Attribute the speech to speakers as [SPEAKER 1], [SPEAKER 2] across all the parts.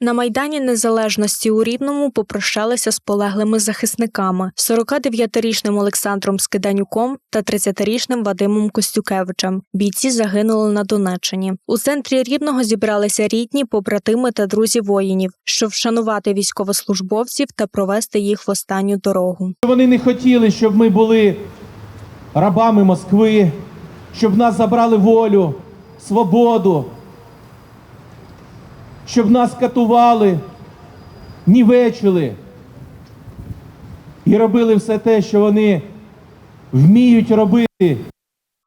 [SPEAKER 1] На Майдані Незалежності у Рівному попрощалися з полеглими захисниками 49-річним Олександром Скиданюком та 30-річним Вадимом Костюкевичем. Бійці загинули на Донеччині. У центрі Рівного зібралися рідні, побратими та друзі воїнів, щоб вшанувати військовослужбовців та провести їх в останню дорогу.
[SPEAKER 2] Вони не хотіли, щоб ми були рабами Москви, щоб нас забрали волю, свободу, щоб нас катували, нівечили і робили все те, що вони вміють робити.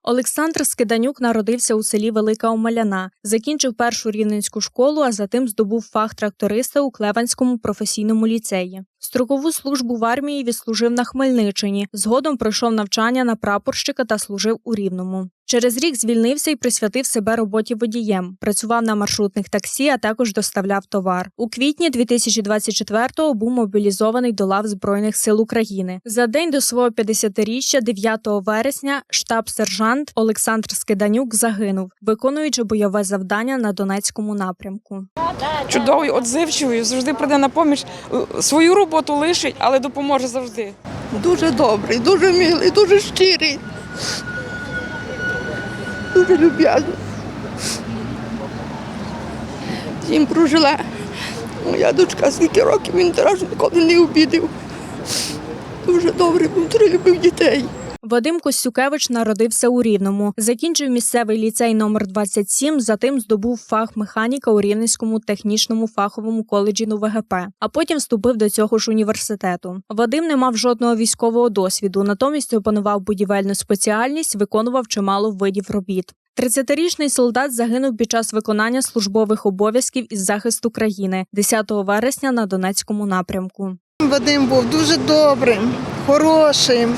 [SPEAKER 1] Олександр Скиданюк народився у селі Велика Омеляна, закінчив першу рівненську школу, а затим здобув фах тракториста у Клеванському професійному ліцеї. Строкову службу в армії відслужив на Хмельниччині. Згодом пройшов навчання на прапорщика та служив у Рівному. Через рік звільнився і присвятив себе роботі водієм. Працював на маршрутних таксі, а також доставляв товар. У квітні 2024-го був мобілізований до лав Збройних сил України. За день до свого 50-річчя, 9 вересня, штаб-сержант Олександр Скиданюк загинув, виконуючи бойове завдання на Донецькому напрямку.
[SPEAKER 3] чудовий, отзивчивий, завжди прийде на поміч. Е, Свою роботу лишить, але допоможе завжди.
[SPEAKER 4] Дуже добрий, дуже милий, дуже щирий. Дуже люб'язний. Їм прожила моя дочка, скільки років він теж ніколи не обідав. Дуже добрий був, дуже любив дітей.
[SPEAKER 1] Вадим Костюкевич народився у Рівному, закінчив місцевий ліцей номер 27, затим здобув фах механіка у Рівненському технічному фаховому коледжі НУВГП, а потім вступив до цього ж університету. Вадим не мав жодного військового досвіду, натомість опанував будівельну спеціальність, виконував чимало видів робіт. 30-річний солдат загинув під час виконання службових обов'язків із захисту країни 10 вересня на Донецькому напрямку.
[SPEAKER 5] Вадим був дуже добрим, хорошим,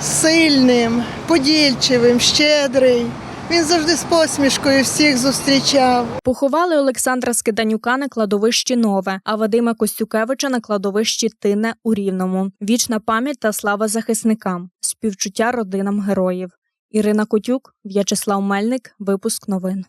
[SPEAKER 5] сильним, подільчивим, щедрий. Він завжди з посмішкою всіх зустрічав.
[SPEAKER 1] Поховали Олександра Скиданюка на кладовищі Нове, а Вадима Костюкевича на кладовищі Тине у Рівному. Вічна пам'ять та слава захисникам, співчуття родинам героїв. Ірина Котюк, В'ячеслав Мельник, випуск новин.